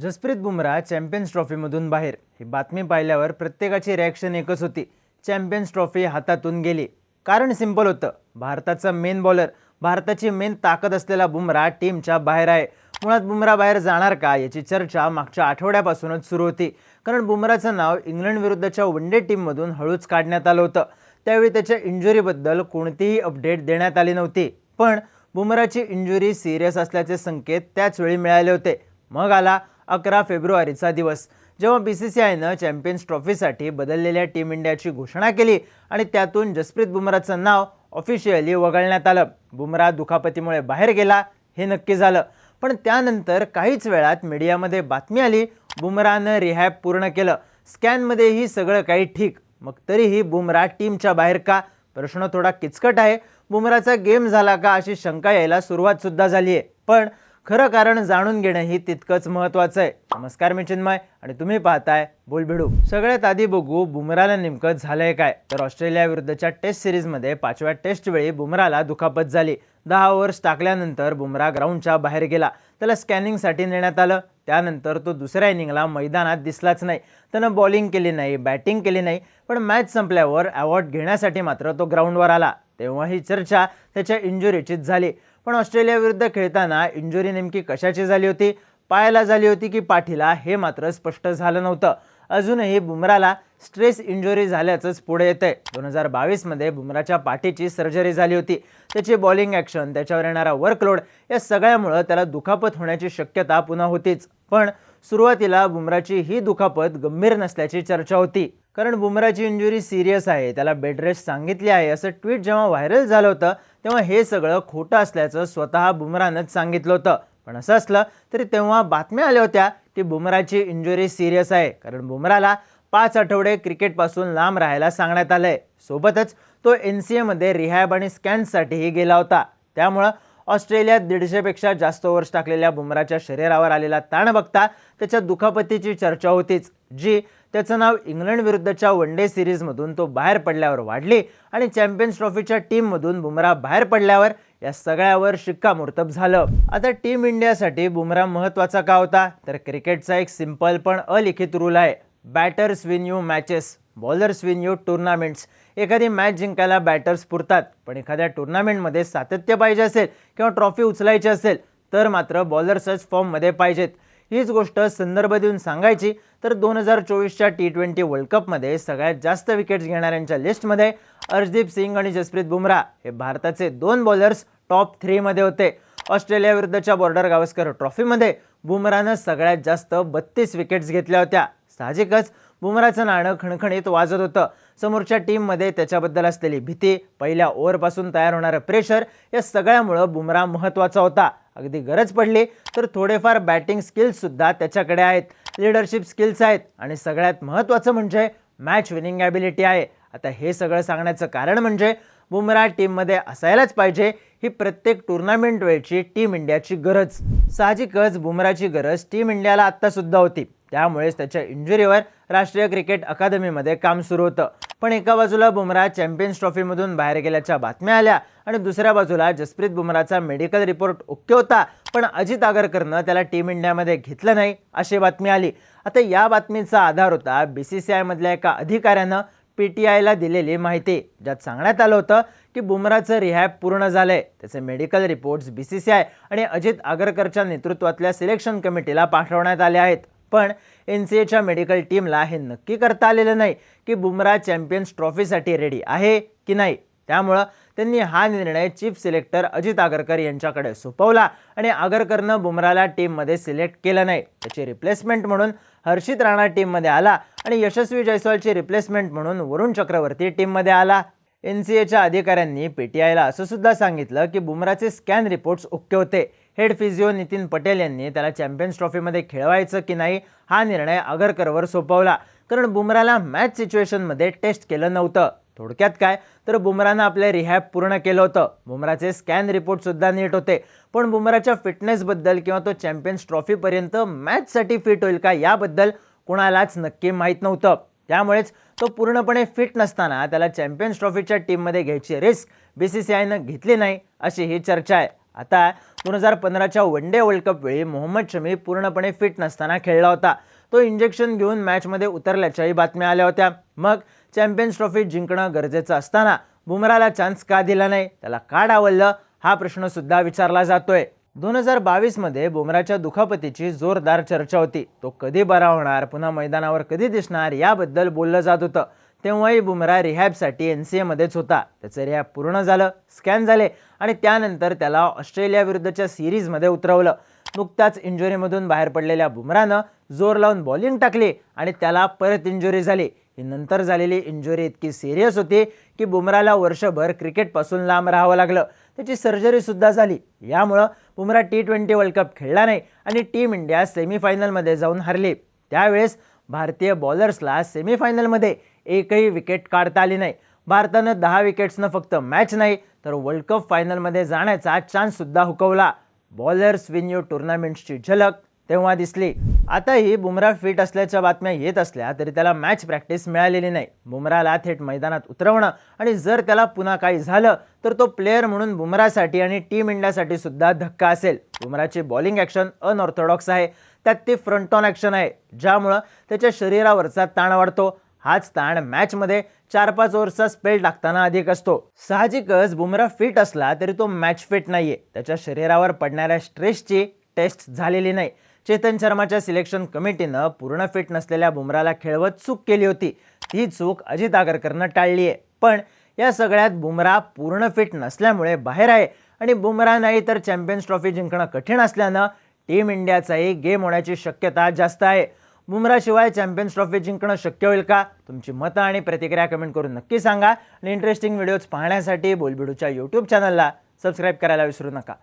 Jasprit Bumrah champions ट्रॉफीमधून बाहेर. ही बातमी पाहिल्यावर प्रत्येकाची रिॲक्शन एकच होती. चॅम्पियन्स ट्रॉफी हातातून गेली. कारण सिंपल होतं. भारताचा मेन बॉलर भारताची मेन ताकद असलेला बुमराह टीमच्या बाहेर आहे. मुळात बुमराह बाहेर जाणार का याची चर्चा मागच्या आठवड्यापासूनच सुरू होती. कारण बुमराचं नाव इंग्लंड विरुद्धच्या वन डे टीममधून हळूच काढण्यात आलं होतं. त्यावेळी त्याच्या इंजुरीबद्दल कोणतीही अपडेट देण्यात आली नव्हती. पण बुमराची इंजुरी सिरियस असल्याचे संकेत त्याच वेळी मिळाले होते. मग आला अकरा फेब्रुवारीचा दिवस. जेव्हा बी सी सी आयनं चॅम्पियन्स ट्रॉफीसाठी बदललेल्या टीम इंडियाची घोषणा केली आणि त्यातून जसप्रीत बुमराचं नाव ऑफिशियली वगळण्यात आलं. बुमराह दुखापतीमुळे बाहेर गेला हे नक्की झालं. पण त्यानंतर काहीच वेळात मीडियामध्ये बातमी आली बुमरानं रिहॅब पूर्ण केलं. स्कॅनमध्येही सगळं काही ठीक. मग तरीही बुमराह टीमच्या बाहेर का? प्रश्न थोडा किचकट आहे. बुमराचा गेम झाला का अशी शंका यायला सुरुवातसुद्धा झाली आहे पण खरं कारण जाणून घेणंही तितकंच महत्त्वाचं आहे. नमस्कार मी चिन्मय आणि तुम्ही पाहताय बोलभिडू सगळ्यात आधी बघू बुमराला नेमकं झालंय काय. तर ऑस्ट्रेलिया विरुद्धच्या टेस्ट सिरीजमध्ये पाचव्या टेस्ट वेळी बुमराला दुखापत झाली. दहा ओव्हर्स टाकल्यानंतर बुमरा ग्राउंडच्या बाहेर गेला. त्याला स्कॅनिंगसाठी नेण्यात आलं. त्यानंतर तो दुसऱ्या इनिंगला मैदानात दिसलाच नाही. त्यानं बॉलिंग केली नाही बॅटिंग केली नाही पण मॅच संपल्यावर अवॉर्ड घेण्यासाठी मात्र तो ग्राउंडवर आला. तेव्हा ही चर्चा त्याच्या इंजुरीचीच झाली. पण ऑस्ट्रेलियाविरुद्ध खेळताना इंजुरी नेमकी कशाची झाली होती? पायाला झाली होती की पाठीला? हे मात्र स्पष्ट झालं नव्हतं. अजूनही बुमराला स्ट्रेस इंजुरी झाल्याचंच पुढे येतं आहे दोन हजार बावीसमध्ये बुमराच्या पाठीची सर्जरी झाली होती. त्याची बॉलिंग ॲक्शन त्याच्यावर येणारा वर्कलोड या सगळ्यामुळं त्याला दुखापत होण्याची शक्यता पुन्हा होतीच. पण सुरुवातीला बुमराची ही दुखापत गंभीर नसल्याची चर्चा होती. कारण बुमराची इंजुरी सिरियस आहे. त्याला बेड रेस्ट सांगितली आहे. असं ट्विट जेव्हा व्हायरल झालं होतं तेव्हा हे सगळं खोटं असल्याचं स्वतः बुमरानंच सांगितलं होतं. पण असं असलं तरी तेव्हा बातम्या आल्या होत्या की बुमराची इंजुरी सिरियस आहे. कारण बुमराला पाच आठवडे क्रिकेटपासून लांब राहायला सांगण्यात आलंय. सोबतच तो एन सी एमध्ये रिहॅब आणि स्कॅन्ससाठीही गेला होता. त्यामुळं ऑस्ट्रेलियात दीडशेपेक्षा जास्त ओव्हर्स टाकलेल्या बुमराच्या शरीरावर आलेला ताण बघता त्याच्या दुखापतीची चर्चा होतीच जी त्याचं नाव इंग्लंड विरुद्धच्या वन डे सिरीजमधून तो बाहेर पडल्यावर वाढली आणि चॅम्पियन्स ट्रॉफीच्या टीममधून बुमराह बाहेर पडल्यावर या सगळ्यावर शिक्कामोर्तब झालं. आता टीम इंडियासाठी बुमराह महत्त्वाचा का होता? तर क्रिकेटचा एक सिंपल पण अलिखित रूल आहे. Batters win you matches bowlers win you tournaments. एखादी मॅच जिंकायला बॅटर्स पुरतात पण एखाद्या टुर्नामेंटमध्ये सातत्य पाहिजे असेल किंवा ट्रॉफी उचलायची असेल तर मात्र बॉलर्सच फॉर्ममध्ये पाहिजेत. हीच गोष्ट संदर्भ देऊन सांगायची तर दोन हजार चोवीसच्या टी ट्वेंटी वर्ल्ड कपमध्ये सगळ्यात जास्त विकेट्स घेणाऱ्यांच्या लिस्टमध्ये अर्जदीप सिंग आणि जसप्रीत बुमराह हे भारताचे दोन बॉलर्स टॉप थ्रीमध्ये होते. ऑस्ट्रेलियाविरुद्धच्या बॉर्डर गावस्कर ट्रॉफीमध्ये बुमरानं सगळ्यात जास्त बत्तीस विकेट्स घेतल्या होत्या. साहजिकच बुमराचं नाणं खणखणीत वाजत होतं. समोरच्या टीममध्ये त्याच्याबद्दल असलेली भीती पहिल्या ओव्हरपासून तयार होणारं प्रेशर या सगळ्यामुळं बुमराह महत्त्वाचा होता. अगदी गरज पडली तर थोडेफार बॅटिंग स्किल्ससुद्धा त्याच्याकडे आहेत. लिडरशिप स्किल्स आहेत. आणि सगळ्यात महत्त्वाचं म्हणजे मॅच विनिंग ॲबिलिटी आहे. आता हे सगळं सांगण्याचं कारण म्हणजे बुमराह टीममध्ये असायलाच पाहिजे ही प्रत्येक टुर्नामेंट वेळची टीम इंडियाची गरज. साहजिकच बुमराची गरज टीम इंडियाला आत्तासुद्धा होती. त्यामुळेच त्याच्या इंजुरीवर राष्ट्रीय क्रिकेट अकादमीमध्ये काम सुरू होतं. पण एका बाजूला बुमराह चॅम्पियन्स ट्रॉफीमधून बाहेर गेल्याच्या बातम्या आल्या आणि दुसऱ्या बाजूला जसप्रीत बुमराचा मेडिकल रिपोर्ट ओके होता. पण अजित आगरकरनं त्याला टीम इंडियामध्ये घेतलं नाही अशी बातमी आली. आता या बातमीचा आधार होता बी सी सी आयमधल्या एका अधिकाऱ्यानं पी टी आयला दिलेली माहिती. ज्यात सांगण्यात आलं होतं की बुमराचं रिहॅब पूर्ण झालं आहे त्याचे medical reports B C C I आणि अजित आगरकरच्या नेतृत्वातल्या सिलेक्शन कमिटीला पाठवण्यात आले आहेत. पण एन सी एच्या मेडिकल टीमला हे नक्की करता आलेलं नाही की बुमराह चॅम्पियन्स ट्रॉफीसाठी रेडी आहे की नाही. त्यामुळं त्यांनी हा निर्णय चीफ सिलेक्टर अजित आगरकर यांच्याकडे सोपवला आणि आगरकरनं बुमराला टीममध्ये सिलेक्ट केलं नाही. त्याची रिप्लेसमेंट म्हणून हर्षित राणा टीममध्ये आला आणि यशस्वी जयस्वालची रिप्लेसमेंट म्हणून वरुण चक्रवर्ती टीममध्ये आला. एन सी एच्या अधिकाऱ्यांनी पी टी आयला असं सुद्धा सांगितलं की बुमराचे स्कॅन रिपोर्ट्स ओके होते. हेड फिजिओ नितीन पटेल यांनी त्याला चॅम्पियन्स ट्रॉफीमध्ये खेळवायचं की नाही हा निर्णय आगरकरवर सोपवला. कारण बुमराला मॅच सिच्युएशनमध्ये टेस्ट केलं नव्हतं. थोडक्यात काय? तर बुमरानं आपलं रिहॅब पूर्ण केलं होतं. बुमराचे स्कॅन रिपोर्टसुद्धा नीट होते. पण बुमराच्या फिटनेसबद्दल किंवा तो चॅम्पियन्स ट्रॉफीपर्यंत मॅचसाठी फिट होईल का याबद्दल कुणालाच नक्की माहीत नव्हतं. त्यामुळेच तो पूर्णपणे फिट नसताना त्याला चॅम्पियन्स ट्रॉफीच्या टीममध्ये घ्यायची रिस्क बी सी सी आयनं घेतली नाही अशी ही चर्चा आहे. आता दोन हजार पंधराच्या वन डे वर्ल्ड कप वेळी मोहम्मद शमी पूर्णपणे फिट नसताना खेळला होता. तो इंजेक्शन घेऊन मॅचमध्ये उतरल्याच्याही बातम्या आल्या होत्या. मग चॅम्पियन्स ट्रॉफी जिंकणं गरजेचं असताना बुमराला चान्स का दिला नाही? त्याला का डावललं? हा प्रश्नसुद्धा विचारला जातोय. दोन हजार बावीसमध्ये बुमराच्या दुखापतीची जोरदार चर्चा होती. तो कधी बरा होणार पुन्हा मैदानावर कधी दिसणार याबद्दल बोललं जात होतं. तेव्हाही बुमरा रिहॅबसाठी एन सी एमध्येच होता. त्याचं रिहॅब पूर्ण झालं स्कॅन झाले आणि त्यानंतर त्याला ऑस्ट्रेलियाविरुद्धच्या सिरीजमध्ये उतरवलं. नुकत्याच इंजुरीमधून बाहेर पडलेल्या बुमरानं जोर लावून बॉलिंग टाकली आणि त्याला परत इंजुरी झाली. ही नंतर झालेली इंजुरी इतकी सिरियस होती की बुमराला वर्षभर क्रिकेटपासून लांब राहावं लागलं. त्याची सर्जरीसुद्धा झाली. यामुळं Bumrah T twenty world cup खेळला नाही आणि टीम इंडिया सेमीफायनलमध्ये जाऊन हरली. त्यावेळेस भारतीय बॉलर्सला सेमीफायनलमध्ये एकही विकेट काढता आली नाही. भारतानं दहा विकेट्सनं फक्त मॅच नाही तर वर्ल्ड कप फायनलमध्ये जाण्याचा चान्ससुद्धा हुकवला. बॉलर्स विन यू टुर्नामेंट्सची झलक. तेव्हा दिसली. आताही बुमरा फिट असल्याच्या बातम्या येत असल्या तरी त्याला मॅच प्रॅक्टिस मिळालेली नाही. बुमराला थेट मैदानात उतरवणं आणि जर त्याला पुन्हा काही झालं तर तो प्लेअर म्हणून बुमरासाठी आणि टीम इंडियासाठी सुद्धा धक्का असेल. बुमराची बॉलिंग ॲक्शन अनऑर्थोडॉक्स आहे. त्यात ती फ्रंटॉन ॲक्शन आहे ज्यामुळं त्याच्या शरीरावरचा ताण वाढतो. हाच ताण मॅचमध्ये चार पाच ओव्हरचा स्पेल टाकताना अधिक असतो. साहजिकच बुमरा फिट असला तरी तो मॅच फिट नाहीये. त्याच्या शरीरावर पडणाऱ्या स्ट्रेसची टेस्ट झालेली नाही. चेतन शर्माच्या सिलेक्शन कमिटीनं पूर्ण फिट नसलेल्या बुमराला खेळवत चूक केली होती. ती चूक अजित आगरकरनं टाळली आहे. पण या सगळ्यात बुमरा पूर्ण फिट नसल्यामुळे बाहेर आहे आणि बुमरा नाही तर चॅम्पियन्स ट्रॉफी जिंकणं कठीण असल्यानं टीम इंडियाचाही गेम होण्याची शक्यता जास्त आहे. बुमराशिवाय चॅम्पियन्स ट्रॉफी जिंकणं शक्य होईल का? तुमची मतं आणि प्रतिक्रिया कमेंट करून नक्की सांगा. आणि इंटरेस्टिंग व्हिडिओज पाहण्यासाठी बोलबिडूच्या यूट्यूब चॅनलला सबस्क्राईब करायला विसरू नका.